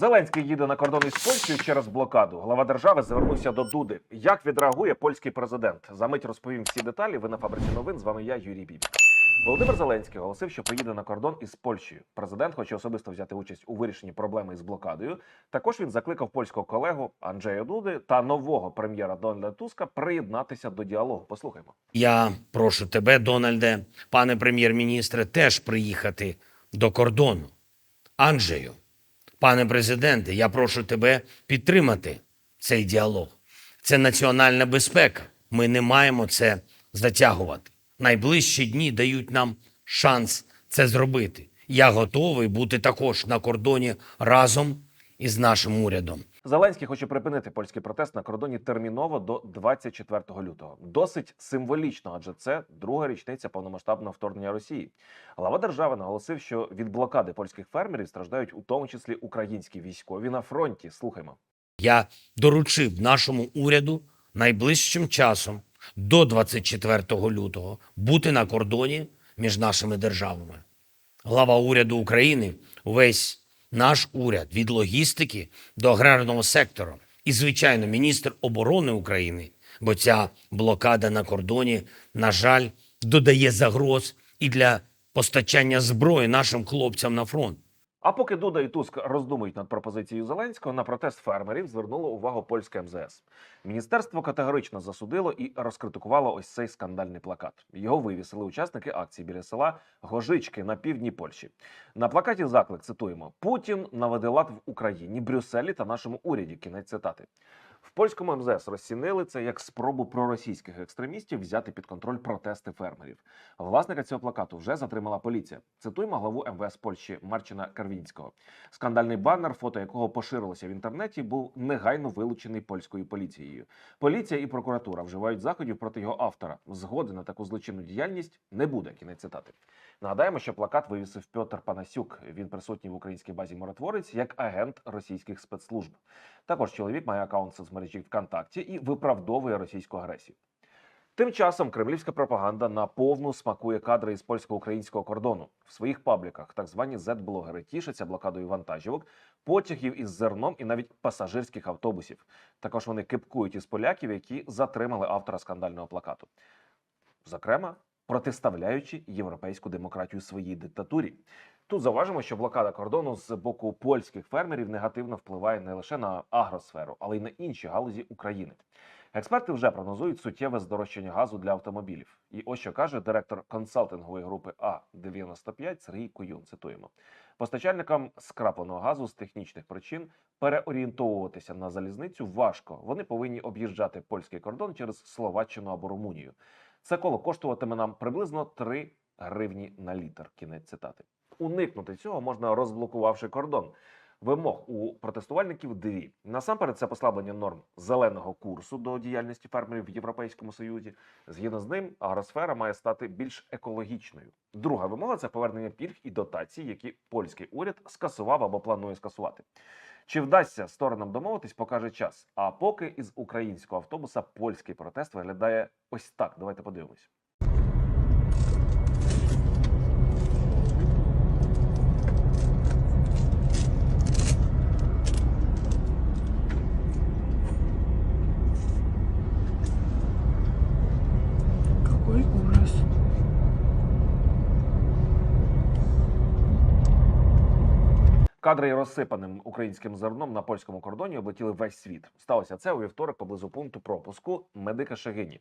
Зеленський їде на кордон із Польщею через блокаду. Глава держави звернувся до Дуди. Як відреагує польський президент? За мить розповім всі деталі. Ви на фабриці новин. З вами я, Юрій Бібік. Володимир Зеленський оголосив, що поїде на кордон із Польщею. Президент хоче особисто взяти участь у вирішенні проблеми із блокадою. Також він закликав польського колегу Анджея Дуди та нового прем'єра Дональда Туска приєднатися до діалогу. Послухаймо. Я прошу тебе, Дональде, пане прем'єр-міністре, теж приїхати до кордону. Анджею, пане президенте, я прошу тебе підтримати цей діалог. Це національна безпека. Ми не маємо це затягувати. Найближчі дні дають нам шанс це зробити. Я готовий бути також на кордоні разом із нашим урядом. Зеленський хоче припинити польський протест на кордоні терміново до 24 лютого. Досить символічно, адже це друга річниця повномасштабного вторгнення Росії. Глава держави наголосив, що від блокади польських фермерів страждають у тому числі українські військові на фронті. Слухаймо. Я доручив нашому уряду найближчим часом до 24 лютого бути на кордоні між нашими державами. Глава уряду України, увесь наш уряд від логістики до аграрного сектору і, звичайно, міністр оборони України, бо ця блокада на кордоні, на жаль, додає загроз і для постачання зброї нашим хлопцям на фронт. А поки Дуда і Туск роздумують над пропозицією Зеленського, на протест фермерів звернуло увагу польське МЗС. Міністерство категорично засудило і розкритикувало ось цей скандальний плакат. Його вивісили учасники акції біля села Гожички на півдні Польщі. На плакаті заклик цитуємо: Путін наведе лад в Україні, Брюсселі та нашому уряді. Кінець цитати. В польському МЗС розцінили це як спробу проросійських екстремістів взяти під контроль протести фермерів. Власника цього плакату вже затримала поліція. Цитуємо главу МВС Польщі Марчина Карвінського. Скандальний банер, фото якого поширилося в інтернеті, був негайно вилучений польською поліцією. Поліція і прокуратура вживають заходів проти його автора. Згоди на таку злочинну діяльність не буде. Кінець цитати. Нагадаємо, що плакат вивісив Пьотр Панасюк. Він присутній в українській базі миротворець як агент російських спецслужб. Також чоловік має акаунт в соцмережі ВКонтакті і виправдовує російську агресію. Тим часом кремлівська пропаганда на повну смакує кадри із польсько-українського кордону. В своїх пабліках так звані Z-блогери тішаться блокадою вантажівок, потягів із зерном і навіть пасажирських автобусів. Також вони кипкують із поляків, які затримали автора скандального плакату. Зокрема, протиставляючи європейську демократію своїй диктатурі. Тут зауважимо, що блокада кордону з боку польських фермерів негативно впливає не лише на агросферу, але й на інші галузі України. Експерти вже прогнозують суттєве здорожчання газу для автомобілів. І ось що каже директор консалтингової групи А95 Сергій Куюн. Цитуємо: постачальникам скрапленого газу з технічних причин переорієнтовуватися на залізницю важко. Вони повинні об'їжджати польський кордон через Словаччину або Румунію. Це коло коштуватиме нам приблизно 3 гривні на літр. Кінець цитати. Уникнути цього можна розблокувавши кордон. Вимог у протестувальників дві. Насамперед, це послаблення норм зеленого курсу до діяльності фермерів в Європейському Союзі. Згідно з ним, агросфера має стати більш екологічною. Друга вимога це повернення пільг і дотацій, які польський уряд скасував або планує скасувати. Чи вдасться сторонам домовитись, покаже час. А поки із українського автобуса польський протест виглядає ось так. Давайте подивимось. Кадри розсипаним українським зерном на польському кордоні облетіли весь світ. Сталося це у вівторок поблизу пункту пропуску медика Шагині.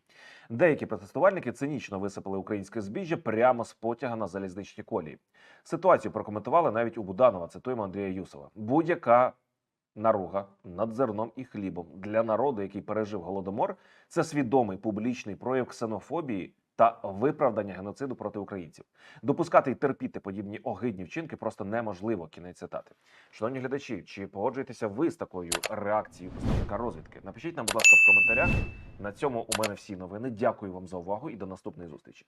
Деякі протестувальники цинічно висипали українське збіжжя прямо з потяга на залізничні колії. Ситуацію прокоментували навіть у Буданова. Цитуємо Андрія Юсова. Будь-яка наруга над зерном і хлібом для народу, який пережив голодомор, це свідомий публічний прояв ксенофобії та виправдання геноциду проти українців. Допускати і терпіти подібні огидні вчинки просто неможливо. Кінець цитати. Шановні глядачі, чи погоджуєтеся ви з такою реакцією представника розвідки? Напишіть нам, будь ласка, в коментарях. На цьому у мене всі новини. Дякую вам за увагу і до наступної зустрічі.